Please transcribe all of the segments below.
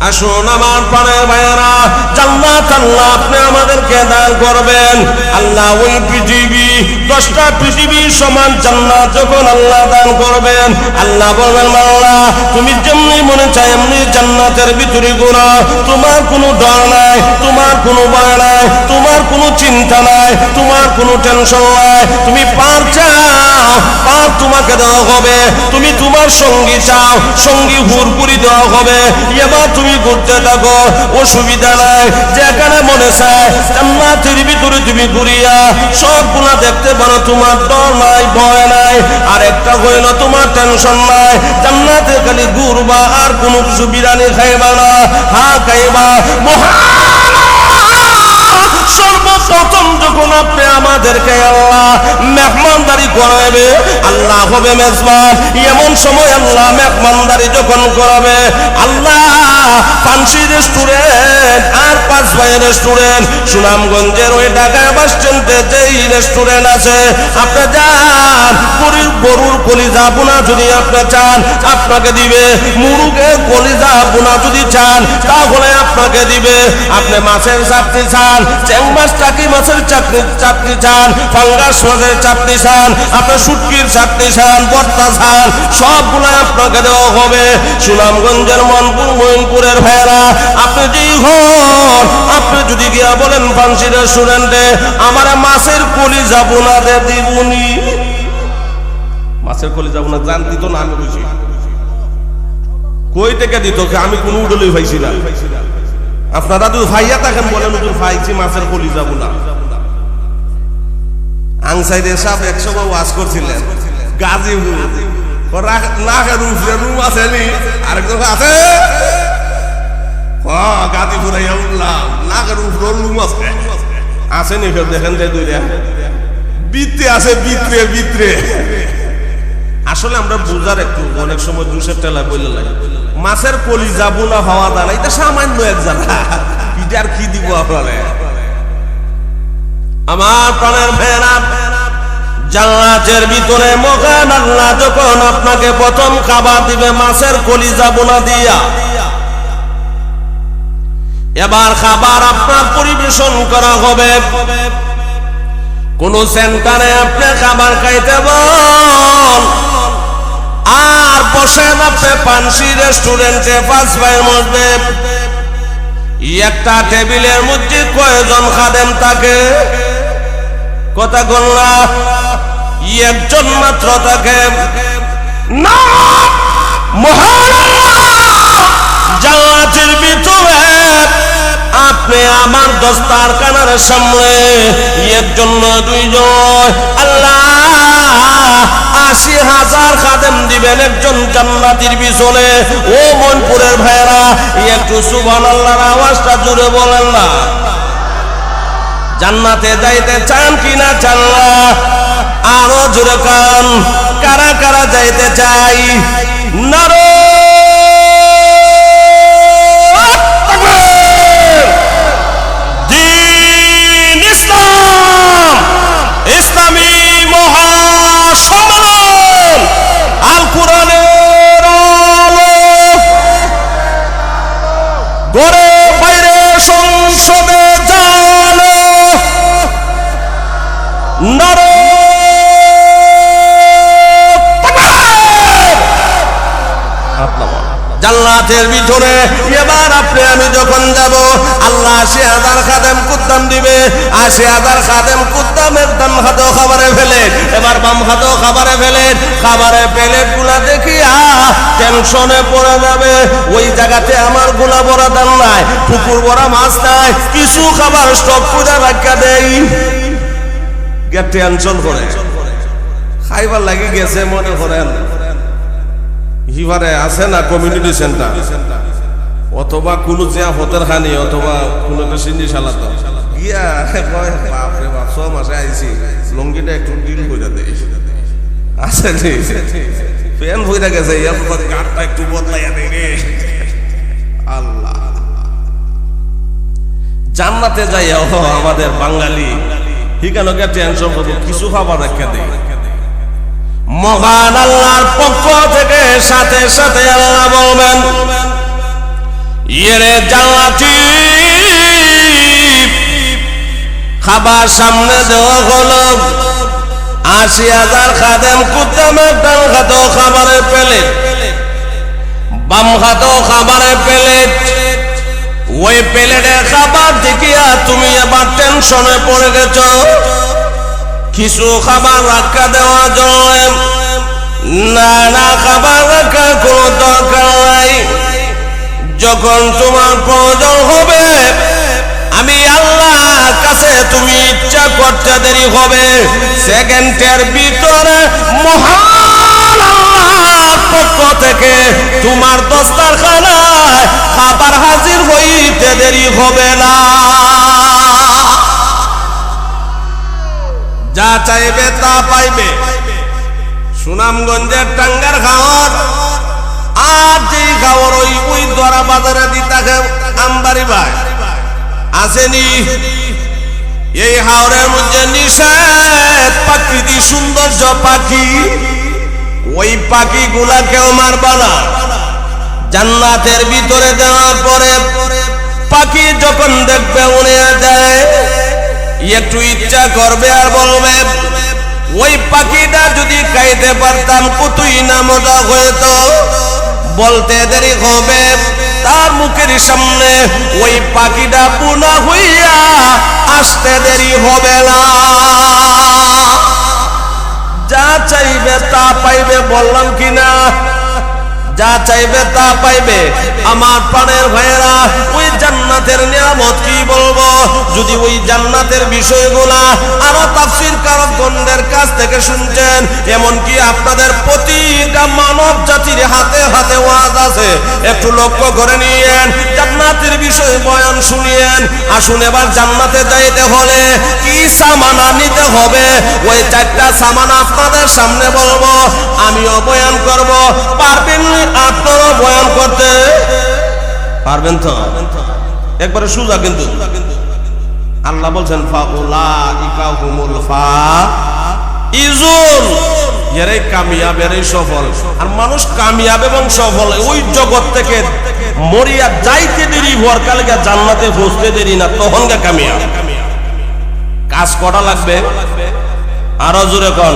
আসুন আমার পাড়ের ভাইয়েরা, জান্নাত আল্লাহ আপনি আমাদেরকে দান করবেন। আল্লাহ ওই পৃথিবী, দশটা পৃথিবীর সমান জান্নাত যখন আল্লাহ দান করবেন, আল্লাহ বলবেন আল্লাহ তুমি যেমনি মনে চাই এমনি জান্নাতের ভিতরে গুণা তোমার কোনো ডর নাই, তোমার কোনো ভয় নাই, তোমার কোনো চিন্তা নাই, তোমার কোনো টেনশন নাই। তুমি পার চাও পার তোমাকে দেওয়া হবে। তুমি তোমার সঙ্গী চাও, সঙ্গী হুরপুরি দেওয়া হবে। এবার তুমি ঘুরতে থাকো, অসুবিধা নাই, যেখানে মনে চায় ভিতরে তুমি ঘুরিয়া সব গুণা দেখতে পারো, তোমার ডর নাই, ভয় নাই। আর একটা হইল তোমার টেনশন নাই, জান্নাতে খালি ঘুরবা আর কোনো কিছু বিরানি খাইবা না, হা খাইবা। মহা সর্বপ্রথম যখন আপনি আমাদেরকে আল্লাহ মেহমানদারি করাবে, আল্লাহ হবে মেজবান। এমন সময় আল্লাহ মেহমানদারি যখন করাবে, আল্লাহ পানসি রেস্টুরেন্ট আর পাঁচ ভাই রেস্টুরেন্ট, সুনামগঞ্জের ওই ঢাকায় বাস স্ট্যান্ডে যেই রেস্টুরেন্ট আছে, আপনি যান গরুর গরুর কলিজা বোনা যদি আপনি চান, আপনাকে দিবে। মুরুগের কলিজা বোনা যদি চান, তাহলে আপনাকে দিবে। আপনি মাছের চাকরি চান চেং মাছ টাকি মাছের চাকরি চাকরি চান ফাঙ্গাস মাছের চাকরি চান আপনি শুটকির চাকরি চান, বর্তা চান সবগুলো আপনাকে দেওয়া হবে। সুনামগঞ্জের মনপুর মইনপুরের ভাইরা আপনি যেই হন, আপনি যদি গিয়া বলেন ফান্সি রেস্টুরেন্টে আমার মাছের কলি যাব না দে দিবনি মাছের কলি যাব না জান দিত না আমি বুঝি কই থেকে দিত? আমি কোনো উডলই পাইছি না। আপনারা তো ভাইয়া থাকেন বলেন হুজুর ভাইছি মাছের কলি যাব না আংসাইডে সাহেব একশো ওয়াজ করছিলেন গাজীপুর না রুফে রুম আছে নি, আরেকজন আছে? হ্যাঁ উঠলাম না আছে। নি ফের, দেখেন বিত্রে আছে, বিত্রে বিত্রে। আসলে আমরা বুঝার একটু, অনেক সময় জুসের টেলা বললে লাগে। মাছের কলি যাব না হওয়া দানা এটা সামান্য এক জানা পিটার কি দিব আপনারে? আমার প্রাণের ভেড়া জান্নাতের ভিতরে মগান আল্লাহ যখন আপনাকে প্রথম খাবার দিবে, মাছের কলি যাব না দিয়া। এবার খাবার আপনার পরিবেশন করা হবে। কোন সেন্টারে আপনি খাবার খাইতে বল। আর বসেন আপনি পানসি রেস্টুরেন্টে পাঁচ ভাইয়ের মধ্যে। একটা টেবিলের মধ্যে কয়জন খাদেম থাকে? কথা বললা একজন মাত্র থাকে। না ভিতরে আপনি আমার দস্তার কানার সামনে একজন দুইজন। আল্লাহ আশি হাজার খাদেম দিবেন একজন জান্নাতির পিছনে। ও মনপুরের ভাইরা একটু সুবহান আল্লাহর আওয়াজটা জুড়ে বলেন না। জান্নাতে যাইতে চান কিনা চান না, আরও জোরে কান। কারা কারা যাইতে চাই? নারো! ইসলাম, ইসলামী গড়ে জান্নাতের ভিতরে। এবার আপনি, আমি যখন যাব, আল্লাহ আশি হাজার খাদেম কুদ্দাম দিবে। আশি হাজার খাদেম কুদ্দামের দাম হাতেও খাবারে ফেলে এবার বাম হাতেও খাবারে ফেলেন খাবারে প্লেটগুলা দেখিয়া টেনশনে পড়ে যাবে। ওই জায়গাতে আমারগুলা বড়া দাম নাই, পুকুর বড়া মাছ নাই, কিছু খাবার স্টক করে রাখা দেই। গেট টেনশন করে। খাইবার লাগি গেছে মনে করেন। হিবারে আছে না কমিউনিটি সেন্টার অথবা কোনো জিয়া হতের খানি অথবা কোনো সিন্দি সালাত গিয়া কয়, বাপরে বাপ ছ মাসে আইছি, লঙ্গিটা একটু ডিল করে দে আছে ফ্যান হইরা গেছে ইয়ার পর গাটটা একটু বদলাইয়া দে রে। আল্লাহ জান্নাতে যাইয়া আমাদের বাঙালি, হিকানোকে টেনশন করব, কিছু খাবার রেখে দেয় মহান আল্লাহর পক্ষ থেকে সাথে সাথে আল্লাহ বলবেন, ইয়েরে জান্নাতি খাবার সামনে দেওয়া হলো। আশি হাজার খাদেম কুদ্দামের ডান খাতেও খাবারের প্লেট, বাম খাতেও খাবারের প্লেট। ওই প্লেটের খাবার দেখিয়া তুমি এবার টেনশনে পড়ে গেছ। কিছু খাবার রাখা দেওয়া জন্য না না খাবার রাখার কোনো দরকার নাই। যখন তোমার প্রয়োজন হবে, আমি আল্লাহ কাছে তুমি ইচ্ছা করতে দেরি হবে। সেকেন্ডের ভিতরে মহান পক্ষ থেকে তোমার দস্তারখানায় খাবার হাজির হইতে দেরি হবে না। যা চাইবে তা পাইবে। সুনামগঞ্জের টাঙ্গার খাওয়ার আর যেই খাওয়ার ওই ওই দরা বাজারে দিতাকে আমবাড়ি ভাই। আসেনি। এই হাওড়ের মধ্যে নিষেধ প্রাকৃতিক সৌন্দর্য পাখি। ওই পাখি গুলা কেউ মারবা না। জান্নাতের ভিতরে দেওয়ার পরে একটু ইচ্ছা করবে আর বলবে, ওই পাখিটা যদি খাইতে পারতাম, কতই না মজা হইতো। বলতে দেরি হবে, তার মুখের সামনে ওই পাখিটা পুনা হইয়া আসতে দেরি হবে না। যা চাইবে তা পাইবে, বললাম কিনা? যা চাইবে তা পাইবে। আমার প্রাণের ভাইয়েরা, ওই জান্নাতের নিয়ামত কি বলব? যদি ওই জান্নাতের বিষয়গুলা আরও তাফসির কারকগণদের কাছ থেকে শুনছেন, এমনকি আপনাদের প্রতিটা মানব জাতির হাতে হাতে ওয়াজ আছে, একটু লক্ষ্য করে নিয়েন জান্নাতের বিষয় বয়ান শুনিয়েন। আসুন এবার জান্নাতে যাইতে হলে কি সামানা নিতে হবে? ওই চারটা সামান আপনাদের সামনে বলব, আমিও বয়ান করব। পারবেন আপনারা বয়ান করতে? পারবেন তো? একবারে সুজা কিন্তু। আল্লাহ বলছেন এরাই কামিয়াব, এরাই সফল। আর মানুষ কামিয়াব এবং সফল, ওই জগৎ থেকে মরিয়া যাইতে দেরি ভর কালকে জান্নাতে পৌঁছতে দেরি না, তখন গা কামিয়া। কাজ করা লাগবে? আরও জোরে কন।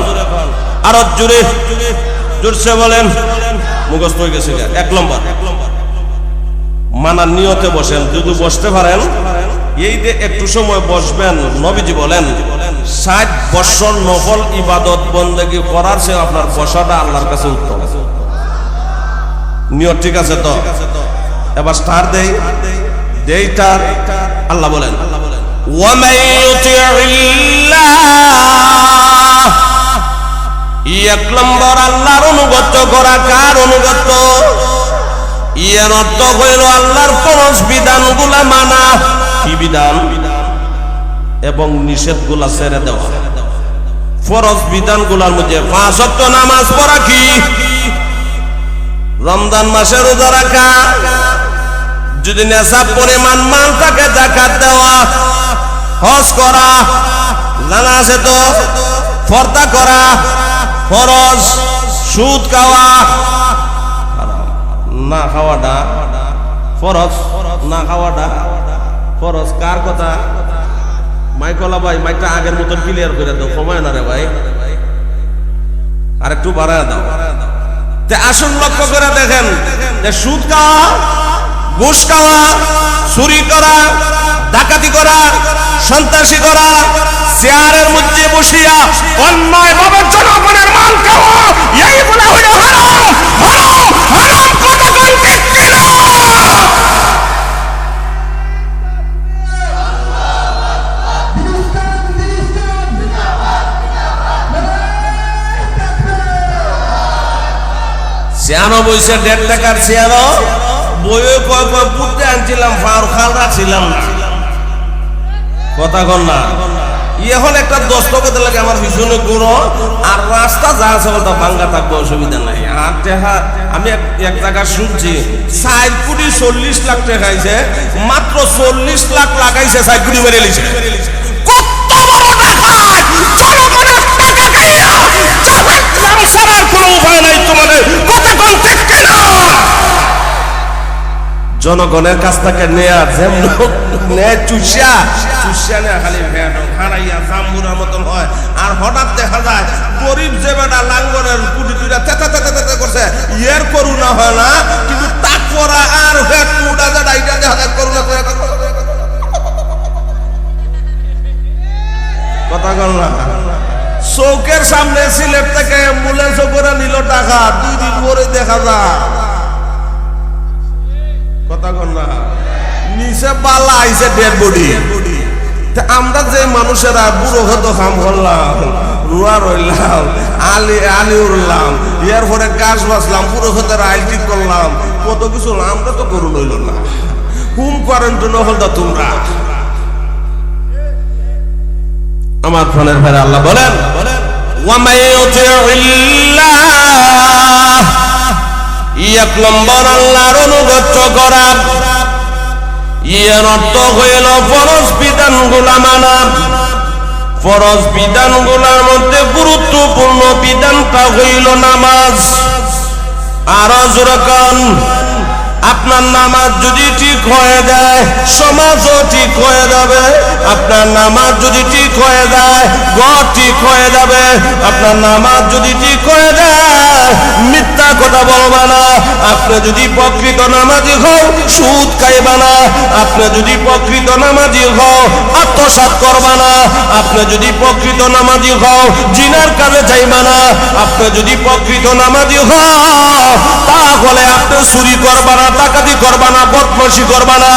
আরও জোরে। জোরসে বলেন। মুখস্থ হয়ে গেছে। এক নম্বর। মানার নিয়তে বসেন। যদি বসতে পারেন, এই যে একটু সময় বসবেন, নবীজি বলেন, ষাট বছর নফল ইবাদত বন্দেগি করার সে আপনার বসাটা আল্লাহর কাছে উত্তম। নিয়ত ঠিক আছে তো? এবার স্টার দেই দেইটার আল্লাহ বলেন ومن يطع الله এক নম্বর আল্লাহর অনুগত করা কার অনুগত ইয়ের অর্থ হইল আল্লাহর ফরজ বিধান গুলা মানা কি বিধান এবং নিষেধ গুলা ছেড়ে দেওয়া ফরজ বিধান গুলার মধ্যে পাঁচ অক্ট নামাজ পড়া কি রমজান মাসে রোজা রাখা যদি নেশা পরিমাণ মাল থাকে জাকাত দেওয়া, হজ করা, জানা আছে তো? ফর্দা করা, ফরজ, সুদ খাওয়া, না খাওয়াটা ফরজ, না খাওয়াটা ফরজ, কার কথা? মাইকলা ভাই, মাইকটা আগের মতন ক্লিয়ার করে দাও সময় না রে ভাই। আর একটু বাড়ায় দাও। আসুন লক্ষ্য করে দেখেন সুদ খাওয়া ঘুষ খাওয়া, চুরি করা, ডাকাতি করা, সন্ত্রাসী করা, চেয়ারের মধ্যে বসিয়া অন্যায় ভাবে জনগণের মাল খাওয়া হইল কিনা? চেয়ানো বইছে, দেড় টাকার চেয়ানো বইয়ে কয় কয় বুঝতে আনছিলাম ফার খাল রাখছিলাম না। কথা কন না। এখন একটা দস্তখত লাগে, আমার পিছনে গুঁড়ো আর রাস্তা যা আছে বলতে ভাঙ্গা থাকবে, অসুবিধা নাই। আর টেহা আমি এক- জায়গা শুনছি ষাট কোটি চল্লিশ লাখ টাকা মাত্র চল্লিশ লাখ লাগাইছে ষাট কোটি লিছে। কত বড় ডাকাত জনগণের টাকা খাইয়া কোনো উপায় নাই তোমাদের। কিনা জনগণের কাছ থেকে নেয়া যেমন খালি হয়। আর হঠাৎ দেখা যায় করছে না আর কথা চৌকের সামনে সিলেট থেকে অ্যাম্বুলেন্স করে নিল টাকা, দুই দিন পরে দেখা যায় কথা কন না। নিচে বালা আইছে ডেড বডি আমরা যে মানুষেরা বুড়ো হত কাম করলাম রুয়া রইলাম আলি আলি উড়লাম এর পরে গাছ বাঁচলাম বুড়ো হতে আইল করলাম কত কিছু আমরা তো করু লইল না। হুম করেন তো নহল তো তোমরা। আমার ফোনের ভাই আল্লাহ বলেন ওয়ামাই ইল্লাহ এক নম্বর আল্লাহর অনুগত্য করা। ইয়ের অর্থ হইল ফরজ বিধানগুলা মানা। ফরজ বিধানগুলার মধ্যে গুরুত্বপূর্ণ বিধানটা হইল নামাজ। আর যখন আপনার নামাজ যদি ঠিক হয়ে যায়, সমাজও ঠিক হয়ে যাবে। আপনার নামাজ যদি ঠিক হয়ে যায়, ঘর ঠিক হয়ে যাবে। আপনার নামাজ যদি ঠিক হয়ে যায় কথা বলবা না আপনি যদি প্রকৃত নামাজি হও, সুদ খাইবা না আপনি যদি প্রকৃত নামাজি হও, আত্মসাৎ করবা না আপনি যদি প্রকৃত নামাজি হও, জিনার কাজে যাইবা না আপনি যদি প্রকৃত নামাজি হও, তাহলে আপনি চুরি করবা না ডাকাতি করবা না বদমাসি করবা না